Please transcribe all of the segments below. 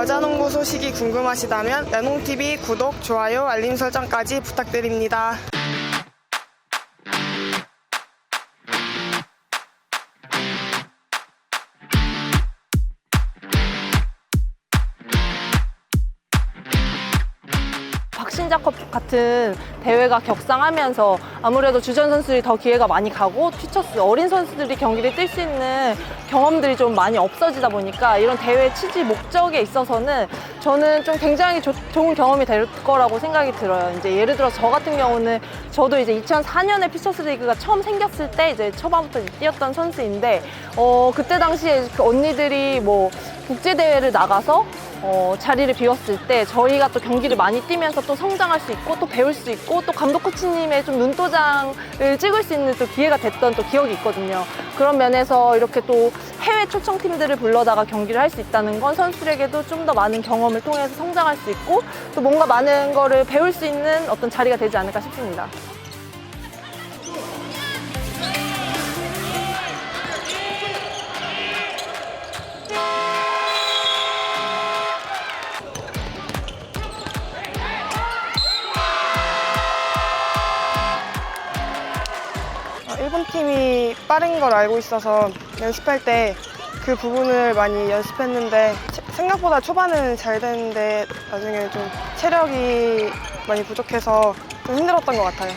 여자농구 소식이 궁금하시다면 야농TV 구독, 좋아요, 알림 설정까지 부탁드립니다. 신자컵 같은 대회가 격상하면서 아무래도 주전 선수들이 더 기회가 많이 가고 퓨처스 어린 선수들이 경기를 뛸 수 있는 경험들이 좀 많이 없어지다 보니까 이런 대회 취지 목적에 있어서는 저는 좀 굉장히 조- 좋은 경험이 될 거라고 생각이 들어요. 이제 예를 들어 저 같은 경우는 저도 이제 2004년에 퓨처스 리그가 처음 생겼을 때 이제 초반부터 뛰었던 선수인데 어 그때 당시에 그 언니들이 뭐 국제 대회를 나가서 어, 자리를 비웠을 때 저희가 또 경기를 많이 뛰면서 또 성장할 수 있고 또 배울 수 있고 또 감독 코치님의 좀 눈도장을 찍을 수 있는 또 기회가 됐던 또 기억이 있거든요. 그런 면에서 이렇게 또 해외 초청팀들을 불러다가 경기를 할 수 있다는 건 선수들에게도 좀 더 많은 경험을 통해서 성장할 수 있고 또 뭔가 많은 거를 배울 수 있는 어떤 자리가 되지 않을까 싶습니다. 팀이 빠른 걸 알고 있어서 연습할 때 그 부분을 많이 연습했는데 체- 생각보다 초반은 잘 됐는데 나중에 좀 체력이 많이 부족해서 좀 힘들었던 것 같아요.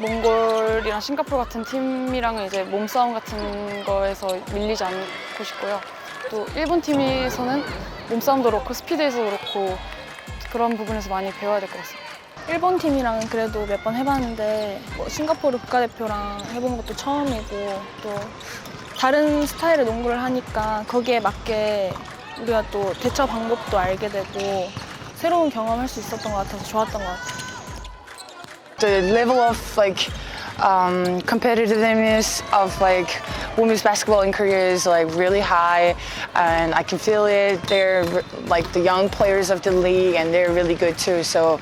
몽골이랑 싱가포르 같은 팀이랑은 이제 몸싸움 같은 거에서 밀리지 않고 싶고요. 또 일본 팀에서는 몸싸움도 그렇고 스피드에서 그렇고 그런 부분에서 많이 배워야 될 것 같습니다. 일본 팀이랑은 그래도 몇 번 해봤는데 뭐 싱가포르 국가대표랑 해본 것도 처음이고 또 다른 스타일의 농구를 하니까 거기에 맞게 우리가 또 대처 방법도 알게 되고 새로운 경험할 수 있었던 것 같아서 좋았던 것 같아요. the level of like um, competitiveness of like women's basketball in Korea is like really high, and I can feel it. They're like the young players of the league, and they're really good too. So.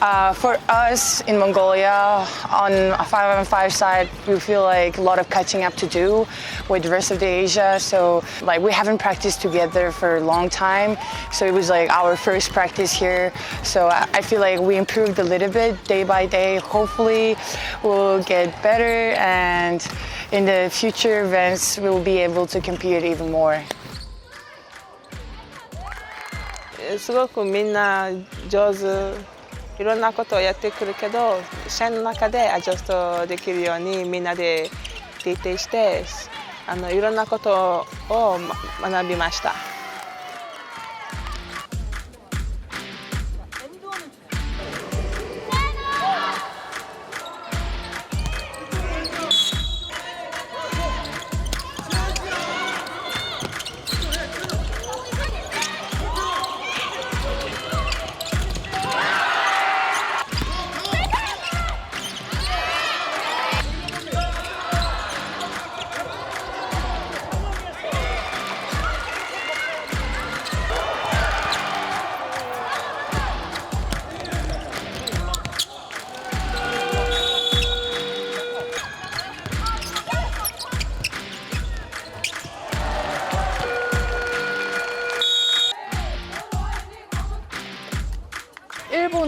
Uh, for us in Mongolia, on a five on five side, we feel like a lot of catching up to do with the rest of the Asia. So, like, we haven't practiced together for a long time. So, it was like our first practice here. So, I I feel like we improved a little bit day by day. Hopefully, we'll get better, and in the future events, we'll be able to compete even more. すごくみんな上手 いろんなことをやってくるけど試合の中でアジャストできるようにみんなで徹底してあのいろんなことを学びました。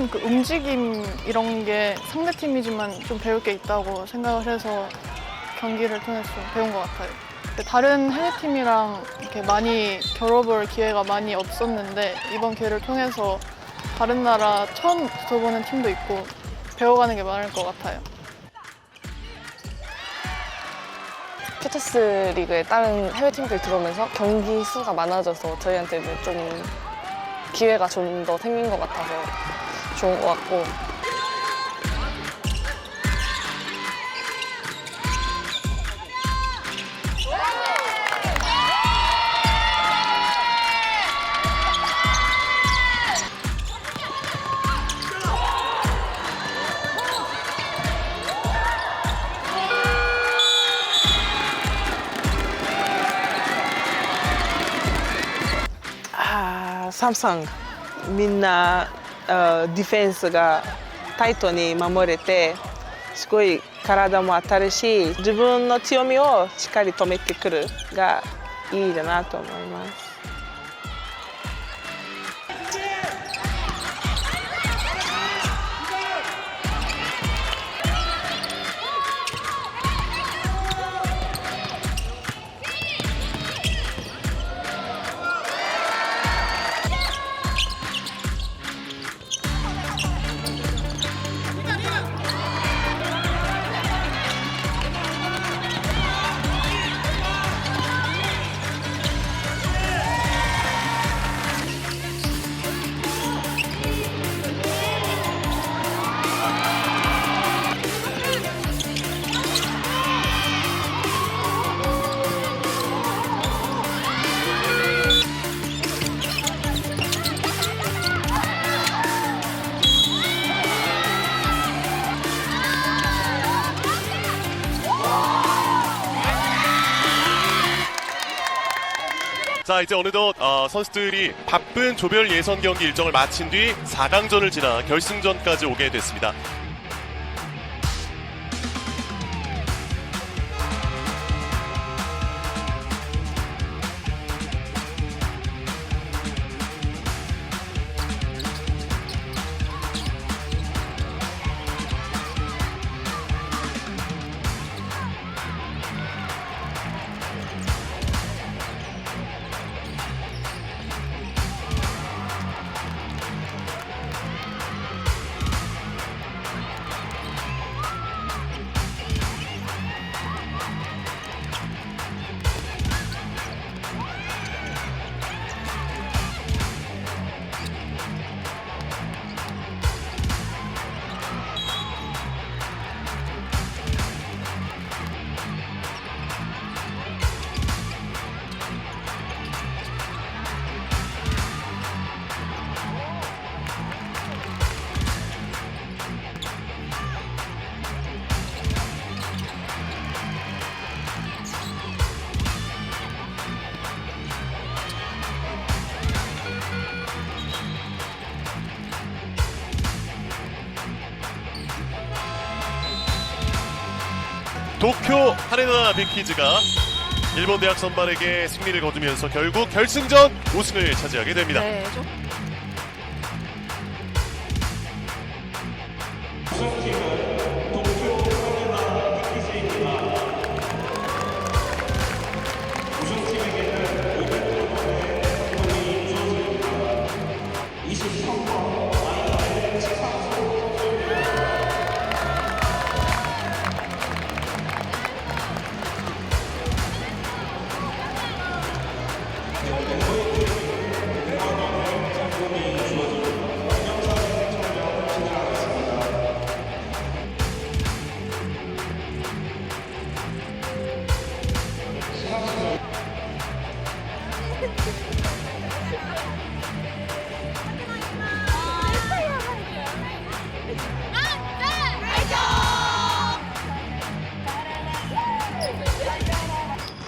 일본 그 움직임 이런 게 상대 팀이지만 좀 배울 게 있다고 생각을 해서 경기를 통해서 좀 배운 것 같아요. 다른 해외 팀이랑 이렇게 많이 겨뤄볼 기회가 많이 없었는데 이번 기회를 통해서 다른 나라 처음 붙어보는 팀도 있고 배워가는 게 많을 것 같아요. 퓨처스 리그에 다른 해외 팀들 들어오면서 경기 수가 많아져서 저희한테는 좀 기회가 좀 더 생긴 것 같아서 좋은 것 같고. 아, 삼성 민나 ディフェンスがタイトに守れてすごい体も当たるし自分の強みをしっかり止めてくるがいいだなと思います。 자 이제 어느덧 어, 선수들이 바쁜 조별 예선 경기 일정을 마친 뒤 4강전을 지나 결승전까지 오게 됐습니다. 도쿄 하레나 빅키즈가 일본 대학 선발에게 승리를 거두면서 결국 결승전 우승을 차지하게 됩니다. 네, 좀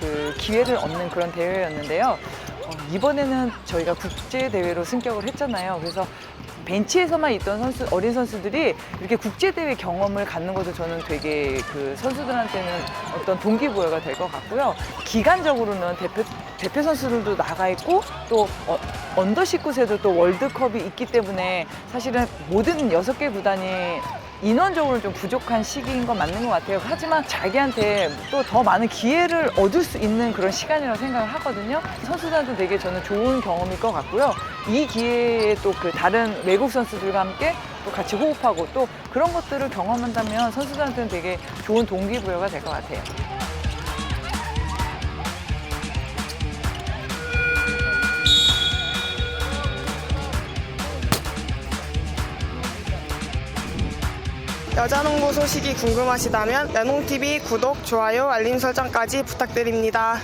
그 기회를 얻는 그런 대회였는데요. 어, 이번에는 저희가 국제 대회로 승격을 했잖아요. 그래서 벤치에서만 있던 선수 어린 선수들이 이렇게 국제 대회 경험을 갖는 것도 저는 되게 그 선수들한테는 어떤 동기부여가 될 것 같고요. 기간적으로는 대표 대표 선수들도 나가 있고 또 어, 언더 19세도 또 월드컵이 있기 때문에 사실은 모든 여섯 개 구단이 인원적으로 좀 부족한 시기인 건 맞는 것 같아요. 하지만 자기한테 또 더 많은 기회를 얻을 수 있는 그런 시간이라고 생각을 하거든요. 선수들한테 되게 저는 좋은 경험일 것 같고요. 이 기회에 또 그 다른 외국 선수들과 함께 또 같이 호흡하고 또 그런 것들을 경험한다면 선수들한테는 되게 좋은 동기부여가 될 것 같아요. 여자농구 소식이 궁금하시다면 야농TV 구독, 좋아요, 알림 설정까지 부탁드립니다.